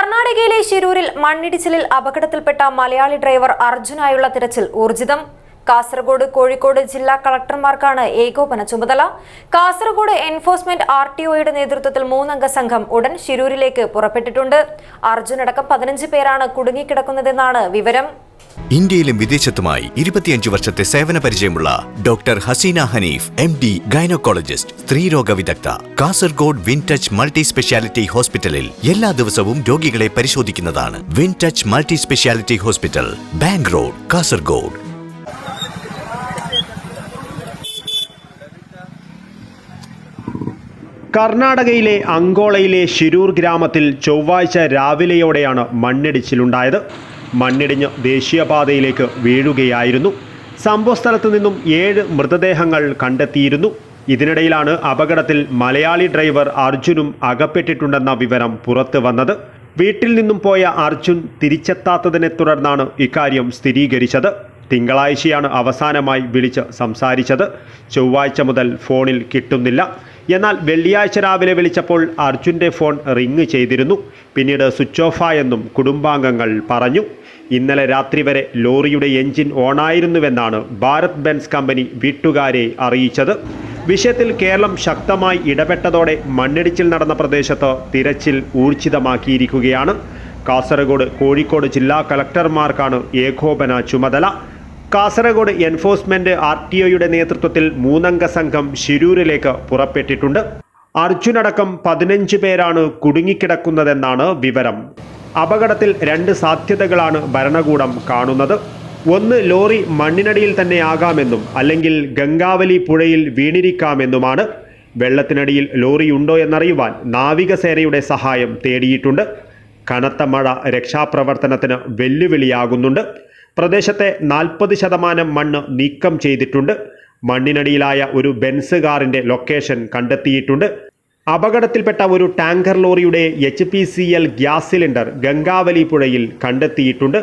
കർണാടകയിലെ ശിരൂരിൽ മണ്ണിടിച്ചിലിൽ അപകടത്തിൽപ്പെട്ട മലയാളി ഡ്രൈവർ അർജുനായുള്ള തിരച്ചിൽ ഊർജിതം. കാസർഗോഡ് കോഴിക്കോട് ജില്ലാ കളക്ടർമാർക്കാണ് ഏകോപന ചുമതല. കാസർഗോഡ് എൻഫോഴ്സ്മെന്റ് ആർ ടി ഒയുടെ നേതൃത്വത്തിൽ മൂന്നംഗ സംഘം ഉടൻ ശിരൂരിലേക്ക് പുറപ്പെട്ടിട്ടുണ്ട്. അർജുനടക്കം പതിനഞ്ച് പേരാണ് കുടുങ്ങിക്കിടക്കുന്നതെന്നാണ് വിവരം. ഇന്ത്യയിലും വിദേശത്തുമായി ഇരുപത്തിയഞ്ച് വർഷത്തെ സേവന പരിചയമുള്ള doctor Haseena Hanif M D gynaecologist സ്ത്രീരോഗ വിദഗ്ധ Kasaragod win touch multi speciality ഹോസ്പിറ്റലിൽ എല്ലാ ദിവസവും രോഗികളെ പരിശോധിക്കുന്നതാണ് win touch multi speciality hospital bank road Kasaragod. കർണാടകയിലെ അങ്കോളയിലെ ശിരൂർ ഗ്രാമത്തിൽ ചൊവ്വാഴ്ച രാവിലെയോടെയാണ് മണ്ണിടിച്ചിലുണ്ടായത്. മണ്ണിടിഞ്ഞ് ദേശീയപാതയിലേക്ക് വീഴുകയായിരുന്നു. സംഭവസ്ഥലത്ത് നിന്നും ഏഴ് മൃതദേഹങ്ങൾ കണ്ടെത്തിയിരുന്നു. ഇതിനിടയിലാണ് അപകടത്തിൽ മലയാളി ഡ്രൈവർ അർജുനും അകപ്പെട്ടിട്ടുണ്ടെന്ന വിവരം പുറത്തു വന്നത്. വീട്ടിൽ നിന്നും പോയ അർജുൻ തിരിച്ചെത്താത്തതിനെ തുടർന്നാണ് ഇക്കാര്യം സ്ഥിരീകരിച്ചത്. തിങ്കളാഴ്ചയാണ് അവസാനമായി വിളിച്ച് സംസാരിച്ചത്. ചൊവ്വാഴ്ച മുതൽ ഫോണിൽ കിട്ടുന്നില്ല. എന്നാൽ വെള്ളിയാഴ്ച രാവിലെ വിളിച്ചപ്പോൾ അർജുന്റെ ഫോൺ റിങ് ചെയ്തിരുന്നു. പിന്നീട് സ്വിച്ച് ഓഫായെന്നും കുടുംബാംഗങ്ങൾ പറഞ്ഞു. ഇന്നലെ രാത്രി വരെ ലോറിയുടെ എഞ്ചിൻ ഓണായിരുന്നുവെന്നാണ് ഭാരത് ബെൻസ് കമ്പനി വീട്ടുകാരെ അറിയിച്ചത്. വിഷയത്തിൽ കേരളം ശക്തമായി ഇടപെട്ടതോടെ മണ്ണിടിച്ചിൽ നടന്ന പ്രദേശത്ത് തിരച്ചിൽ ഊർജിതമാക്കിയിരിക്കുകയാണ്. കാസർഗോഡ് കോഴിക്കോട് ജില്ലാ കളക്ടർമാർക്കാണ് ഏകോപന ചുമതല. കാസർഗോഡ് എൻഫോഴ്സ്മെന്റ് ആർ ടി ഒയുടെ നേതൃത്വത്തിൽ മൂന്നംഗ സംഘം ശിരൂരിലേക്ക് പുറപ്പെട്ടിട്ടുണ്ട്. അർജുനടക്കം പതിനഞ്ച് പേരാണ് കുടുങ്ങിക്കിടക്കുന്നതെന്നാണ് വിവരം. അപകടത്തിൽ രണ്ട് സാധ്യതകളാണ് ഭരണകൂടം കാണുന്നത്. ഒന്ന് ലോറി മണ്ണിനടിയിൽ തന്നെ ആകാമെന്നും അല്ലെങ്കിൽ ഗംഗാവലി പുഴയിൽ വീണിരിക്കാമെന്നുമാണ്. വെള്ളത്തിനടിയിൽ ലോറി ഉണ്ടോ എന്നറിയുവാൻ നാവികസേനയുടെ സഹായം തേടിയിട്ടുണ്ട്. കനത്ത മഴ രക്ഷാപ്രവർത്തനത്തിന് വെല്ലുവിളിയാകുന്നുണ്ട്. പ്രദേശത്തെ നാൽപ്പത് ശതമാനം മണ്ണ് നീക്കം ചെയ്തിട്ടുണ്ട്. മണ്ണിനടിയിലായ ഒരു ബെൻസ് കാറിന്റെ ലൊക്കേഷൻ കണ്ടെത്തിയിട്ടുണ്ട്. അപകടത്തിൽപ്പെട്ട ഒരു ടാങ്കർ ലോറിയുടെ H P C L gas cylinder Gangavali പുഴയിൽ കണ്ടെത്തിയിട്ടുണ്ട്.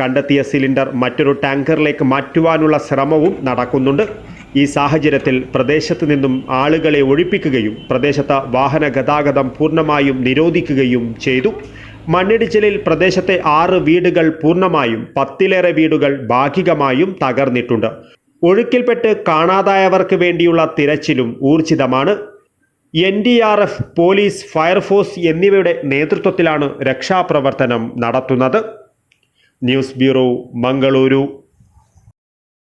കണ്ടെത്തിയ സിലിണ്ടർ മറ്റൊരു ടാങ്കറിലേക്ക് മാറ്റുവാനുള്ള ശ്രമവും നടക്കുന്നുണ്ട്. ഈ സാഹചര്യത്തിൽ പ്രദേശത്ത് നിന്നും ആളുകളെ ഒഴിപ്പിക്കുകയും പ്രദേശത്ത് വാഹന ഗതാഗതം പൂർണമായും നിരോധിക്കുകയും ചെയ്തു. മണ്ണിടിച്ചിലിൽ പ്രദേശത്തെ ആറ് വീടുകൾ പൂർണമായും പത്തിലേറെ വീടുകൾ ഭാഗികമായും തകർന്നിട്ടുണ്ട്. ഒഴുക്കിൽപ്പെട്ട് കാണാതായവർക്ക് വേണ്ടിയുള്ള തിരച്ചിലും ഊർജിതമാണ്. N D R F police fire force എന്നിവയുടെ നേതൃത്വത്തിലാണ് രക്ഷാപ്രവർത്തനം നടത്തുന്നത്. News bureau Mangaluru.